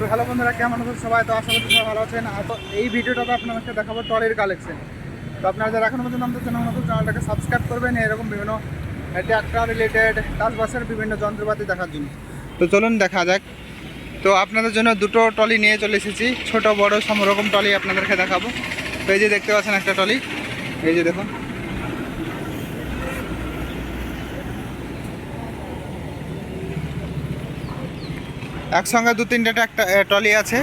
তো হ্যালো বন্ধুরা, কেমন আছেন সবাই? তো আশা করছি সবাই ভালো আছেন। আর তো এই ভিডিওটাতে আপনাদেরকে দেখাবো ট্রলির কালেকশন তো আপনারা যারা এখনও পর্যন্ত আমাদের চ্যানেল নতুন চ্যানেলটাকে সাবস্ক্রাইব করবেন। এরকম বিভিন্ন ট্র্যাক্টর রিলেটেড চাষবাসের বিভিন্ন যন্ত্রপাতি দেখার জন্য। তো চলুন দেখা যাক। তো আপনাদের জন্য দুটো ট্রলি নিয়ে চলে এসেছি। ছোট, বড় সব রকম ট্রলি আপনাদেরকে দেখাবো। তো এই যে দেখতে পাচ্ছেন একটা ট্রলি এই যে দেখুন। একসঙ্গে দু তিনটে একটা ট্রলি আছে।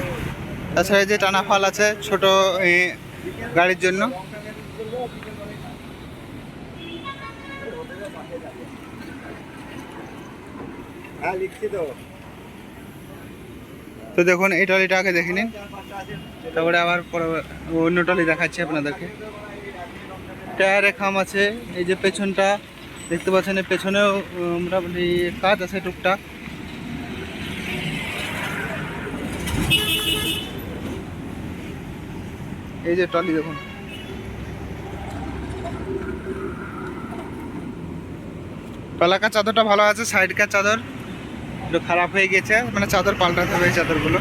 তাছাড়া যে টানা ফাল আছে ছোট গাড়ির জন্য। হ্যাঁ তো। তো দেখুন এই ট্রলিটা আগে দেখে নিন। তারপরে আবার অন্য ট্রলি দেখাচ্ছি আপনাদেরকে। টায়ারে খাম আছে এই যে পেছনটা দেখতে পাচ্ছেন পেছনেও মোটামুটি কাজ আছে টুকটাক। এই যে ট্রলি দেখুন। পালাকা চাদরটা ভালো আছে সাইডকার চাদর একটু খারাপ হয়ে গেছে মানে চাদর পাল্টাতে হবে এই চাদরগুলো।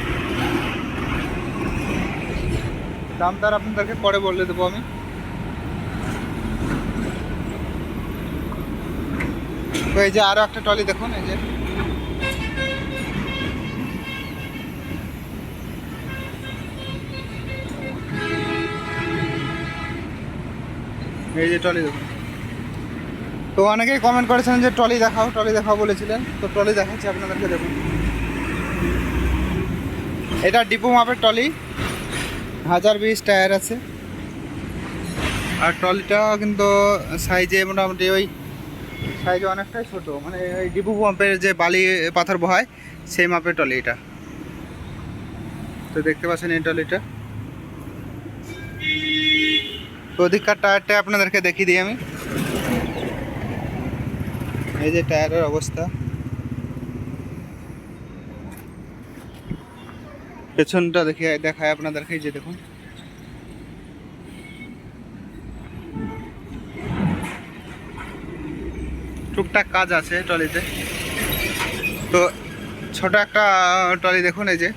দাম তার আপনাদেরকে পরে বলে দেবো আমি। এই যে আরও একটা টলি দেখুন, এই যে। এই যে টলি দেখুন। তো অনেকেই কমেন্ট করেছেন যে ট্রলি দেখাও ট্রলি দেখাও বলেছিলেন। তো ট্রলি দেখাচ্ছি আপনাদেরকে, দেখুন। এটা ডিপো মাপের ট্রলি। হাজার বিশ টায়ার আছে। আর ট্রলিটা কিন্তু সাইজে মোটামুটি ওই সাইজে অনেকটাই ছোট। মানে ওই ডিপু পাম্পের যে বালি, পাথর বহায়, সেই মাপের ট্রলি এটা। তো দেখতে পাচ্ছেন এই ট্রলিটা। ওদিককার টায়ারটা আপনাদেরকে দেখিয়ে দিই আমি। এই যে টায়ারের অবস্থা। পেছনটা দেখে, দেখায় আপনাদেরকে যে দেখুন। টুকটাক কাজ আছে ট্রলিতে। তো ছোট একটা ট্রলি দেখুন, এই যে।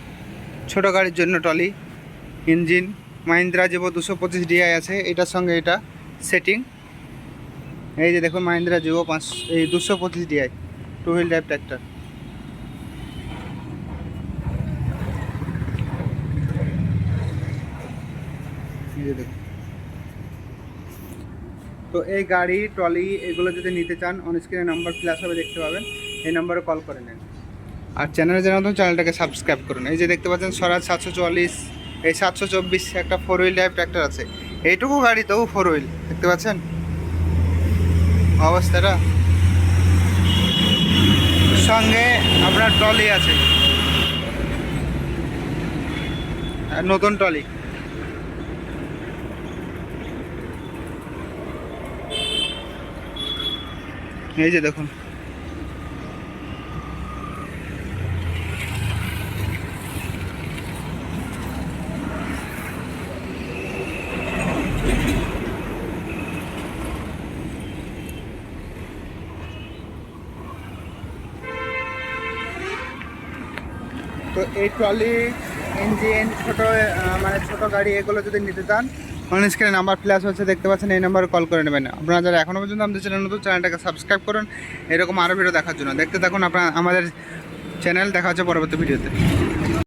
ছোট গাড়ির জন্য ট্রলি, ইঞ্জিন। মাহিন্দ্রা যেবো দুশো পঁচিশ ডিআই আছে, এটার সঙ্গে এটা সেটিং এই যে দেখুন মাহিন্দ্রা জিও পাঁচ, এই দুশো পঁচিশ DI two wheel drive tractor তো এই গাড়ি ট্রলি এগুলো যদি নিতে চান অন স্ক্রিনে নাম্বার ফ্ল্যাশ হবে, দেখতে পাবেন। এই নাম্বারে কল করে নেন। আর চ্যানেলে জানার নতুন চ্যানেলটাকে সাবস্ক্রাইব করুন। এই যে দেখতে পাচ্ছেন, স্বরাজ সাতশো চুয়াল্লিশ। এই সাতশো চব্বিশ একটা ফোর হুইল ড্রাইভ ট্র্যাক্টর আছে। এইটুকু গাড়ি তবু ফোর হুইল দেখতে পাচ্ছেন? অবস্থাটা? সঙ্গে আপনার ট্রলি আছে। নতুন ট্রলি এই যে দেখুন। তো এই ট্রলি, ইঞ্জিন, ছোটো মানে ছোটো গাড়ি, এগুলো যদি নিতে চান অন স্ক্রিনে নাম্বার ফ্ল্যাশ হচ্ছে, দেখতে পাচ্ছেন, এই নাম্বারে কল করে নেবেন। আপনারা যারা এখনও পর্যন্ত আমাদের চ্যানেল নতুন চ্যানেলটাকে সাবস্ক্রাইব করুন। এরকম আরও ভিডিও দেখার জন্য। দেখতে থাকুন, আপনার আমাদের চ্যানেল দেখা হচ্ছে পরবর্তী ভিডিওতে